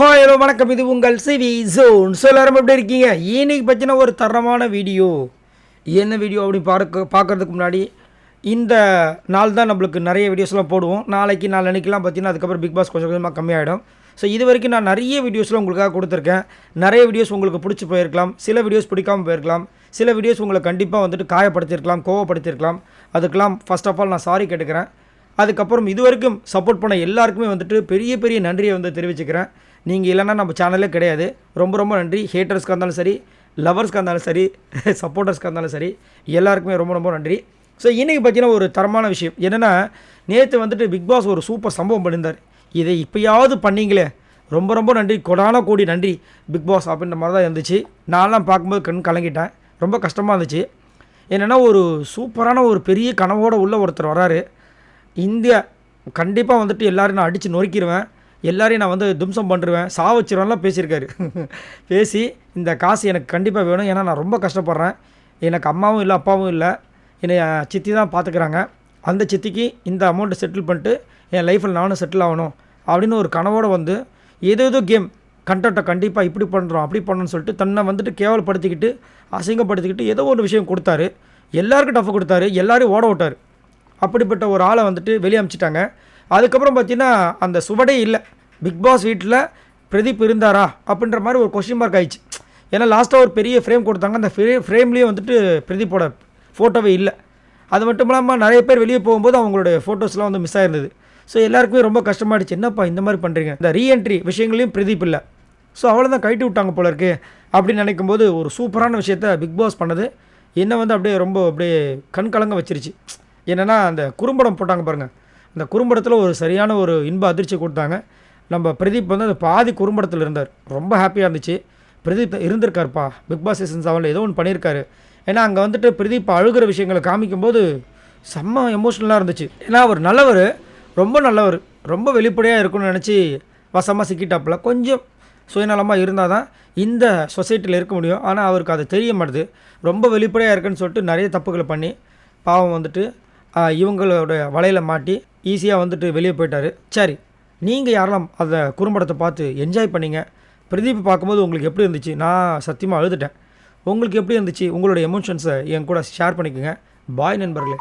Hi hello வணக்கம். இது உங்கள் சிவி ஜோன். ஸோ எல்லாரும் எப்படி இருக்கீங்க? இன்னைக்கு பற்றின ஒரு தரமான வீடியோ. என்ன வீடியோ அப்படி பார்க்க பார்க்குறதுக்கு முன்னாடி இந்த நாள் தான் நம்மளுக்கு நிறைய வீடியோஸ்லாம் போடுவோம். நாளைக்கு நாளன்னைக்கெலாம் பார்த்தீங்கன்னா அதுக்கப்புறம் பிக் பாஸ் கொஞ்சம் கொஞ்சமாக கம்மியாகிடும் ஸோ இது வரைக்கும் நான் நிறைய வீடியோஸ்லாம் உங்களுக்காக கொடுத்துருக்கேன். நிறைய வீடியோஸ் உங்களுக்கு பிடிச்சி போயிருக்கலாம். சில வீடியோஸ் பிடிக்காமல் போயிருக்கலாம். சில வீடியோஸ் உங்களை கண்டிப்பாக வந்துட்டு காயப்படுத்தியிருக்கலாம் கோவப்படுத்தியிருக்கலாம். அதுக்கெல்லாம் ஃபஸ்ட் ஆஃப் ஆல் நான் சாரி கேட்டுக்கிறேன். அதுக்கப்புறம் இது வரைக்கும் சப்போர்ட் பண்ண எல்லாருக்குமே வந்துட்டு பெரிய பெரிய நன்றியை வந்து தெரிவிச்சுக்கிறேன். நீங்கள் இல்லைன்னா நம்ம சேனலே கிடையாது. ரொம்ப ரொம்ப நன்றி. ஹேட்டர்ஸ்க்காக இருந்தாலும் சரி லவர்ஸ்க்காக இருந்தாலும் சரி சப்போர்ட்டர்ஸ்க்காக இருந்தாலும் சரி எல்லாருக்குமே ரொம்ப ரொம்ப நன்றி. ஸோ இன்றைக்கி பார்த்தீங்கன்னா ஒரு தரமான விஷயம். என்னென்னா நேற்று வந்துட்டு பிக் பாஸ் ஒரு சூப்பர் சம்பவம் பண்ணியிருந்தார். இதை இப்போயாவது பண்ணீங்களே. ரொம்ப ரொம்ப நன்றி. கொடான கோடி நன்றி பிக் பாஸ் அப்படின்ற மாதிரி தான் இருந்துச்சு. நான்லாம் பார்க்கும்போது கண் கலங்கிட்டேன். ரொம்ப கஷ்டமாக இருந்துச்சு. என்னென்னா ஒரு சூப்பரான ஒரு பெரிய கனவோடு உள்ள ஒருத்தர் வராரு. இந்தியா கண்டிப்பாக வந்துட்டு எல்லோரும் நான் அடித்து நொறுக்கிடுவேன் எல்லாரையும் நான் வந்து தும்சம் பண்ணிடுவேன் சாவச்சிருவேன்லாம் பேசியிருக்காரு. பேசி இந்த காசு எனக்கு கண்டிப்பாக வேணும். ஏன்னா நான் ரொம்ப கஷ்டப்படுறேன். எனக்கு அம்மாவும் இல்லை அப்பாவும் இல்லை. என்னை என் சித்தி தான் பார்த்துக்கிறாங்க அந்த சித்திக்கு இந்த அமௌண்ட்டை செட்டில் பண்ணிட்டு என் லைஃப்பில் நானும் செட்டில் ஆகணும் அப்படின்னு ஒரு கனவோடு வந்து ஏதோ ஏதோ கேம் கண்டென்ட்டை கண்டிப்பாக இப்படி பண்ணுறோம் அப்படி பண்ணணும்னு சொல்லிட்டு தன்னை வந்துட்டு கேவலப்படுத்திக்கிட்டு அசிங்கப்படுத்திக்கிட்டு ஏதோ ஒரு விஷயம் கொடுத்தாரு. எல்லாருக்கும் டஃப் கொடுத்தாரு. எல்லோரும் ஓட விட்டார். அப்படிப்பட்ட ஒரு ஆளை வந்துட்டு வெளியே அமிச்சிட்டாங்க அதுக்கப்புறம் பார்த்தீங்கன்னா அந்த சுவடே இல்லை. பிக் பாஸ் வீட்டில் பிரதீப் இருந்தாரா? அப்படின்ற மாதிரி ஒரு கொஷின் மார்க் ஆயிடுச்சு. ஏன்னா லாஸ்ட்டாக ஒரு பெரிய ஃப்ரேம் கொடுத்தாங்க. அந்த ஃப்ரே ஃப்ரேம்லேயே வந்துட்டு பிரதீப்போட ஃபோட்டோவே இல்லை. அது மட்டும் இல்லாமல் நிறைய பேர் வெளியே போகும்போது அவங்களோட ஃபோட்டோஸ்லாம் வந்து மிஸ் ஆயிருந்தது. ஸோ எல்லாருக்குமே ரொம்ப கஷ்டமாயிடுச்சு. என்னப்பா இந்த மாதிரி பண்ணுறீங்க இந்த ரீஎன்ட்ரி விஷயங்களையும் பிரதீப் இல்லை. ஸோ அவ்வளோதான் கழட்டி விட்டாங்க போல இருக்கு அப்படின்னு நினைக்கும் போது ஒரு சூப்பரான விஷயத்த பிக் பாஸ் பண்ணது. என்ன வந்து அப்படியே ரொம்ப அப்படியே கண் கலங்க வச்சிருச்சு. என்னென்னா அந்த குறும்படம் போட்டாங்க பாருங்கள் அந்த குறும்படத்தில் ஒரு சரியான ஒரு இன்ப அதிர்ச்சி கொடுத்தாங்க. நம்ம பிரதீப் வந்து அந்த பாதி குறும்படத்தில் இருந்தார். ரொம்ப ஹாப்பியாக இருந்துச்சு. பிரதீப் இருந்திருக்காருப்பா. பிக் பாஸ் சீசன் செவனில் ஏதோ ஒன்று பண்ணியிருக்காரு ஏன்னா அங்கே வந்துட்டு பிரதீப் அழுகிற விஷயங்களை காமிக்கும்போது செம்ம எமோஷ்னலாக இருந்துச்சு. ஏன்னா அவர் நல்லவர். ரொம்ப நல்லவர். ரொம்ப வெளிப்படையாக இருக்கும்னு நினச்சி வசமாக சிக்கிட்டாப்புல. கொஞ்சம் சுயநலமாக இருந்தால் தான் இந்த சொசைட்டியில் இருக்க முடியும். ஆனால் அவருக்கு அது தெரிய மாட்டுது. ரொம்ப வெளிப்படையாக இருக்குன்னு சொல்லிட்டு நிறைய தப்புகளை பண்ணி பாவம் வந்துட்டு இவங்களோட வலையில் மாட்டி ஈஸியாக வந்துட்டு வெளியே போயிட்டாரு. சரி நீங்கள் யாரெல்லாம் அந்த குறும்படத்தை பார்த்து என்ஜாய் பண்ணீங்க? பிரதீப் பார்க்கும்போது உங்களுக்கு எப்படி இருந்துச்சு? நான் சத்தியமாக அழுதுட்டேன். உங்களுக்கு எப்படி இருந்துச்சு? உங்களோட எமோஷன்ஸை என் கூட ஷேர் பண்ணிக்கோங்க. பாய் நண்பர்களே.